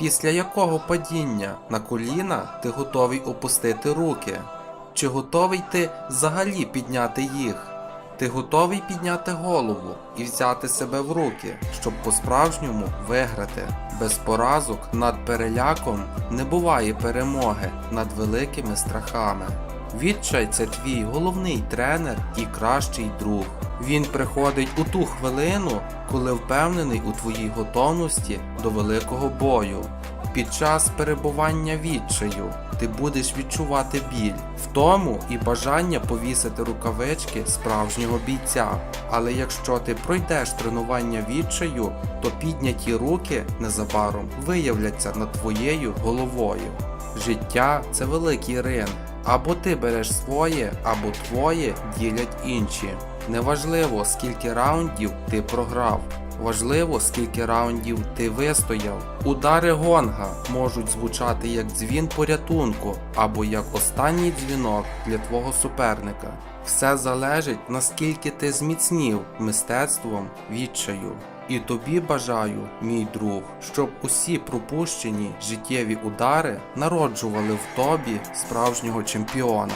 Після якого падіння на коліна ти готовий опустити руки? Чи готовий ти взагалі підняти їх? Ти готовий підняти голову і взяти себе в руки, щоб по-справжньому виграти. Без поразок над переляком не буває перемоги над великими страхами. Відчай це твій головний тренер і кращий друг. Він приходить у ту хвилину, коли впевнений у твоїй готовності до великого бою. Під час перебування відчаю ти будеш відчувати біль, втому і бажання повісити рукавички справжнього бійця. Але якщо ти пройдеш тренування відчаю, то підняті руки незабаром виявляться над твоєю головою. Життя це великий ринг. Або ти береш своє, або твоє ділять інші. Неважливо, скільки раундів ти програв. Важливо, скільки раундів ти вистояв. Удари гонга можуть звучати як дзвін порятунку або як останній дзвінок для твого суперника. Все залежить наскільки ти зміцнів мистецтвом відчаю. І тобі бажаю, мій друг, щоб усі пропущені життєві удари народжували в тобі справжнього чемпіона.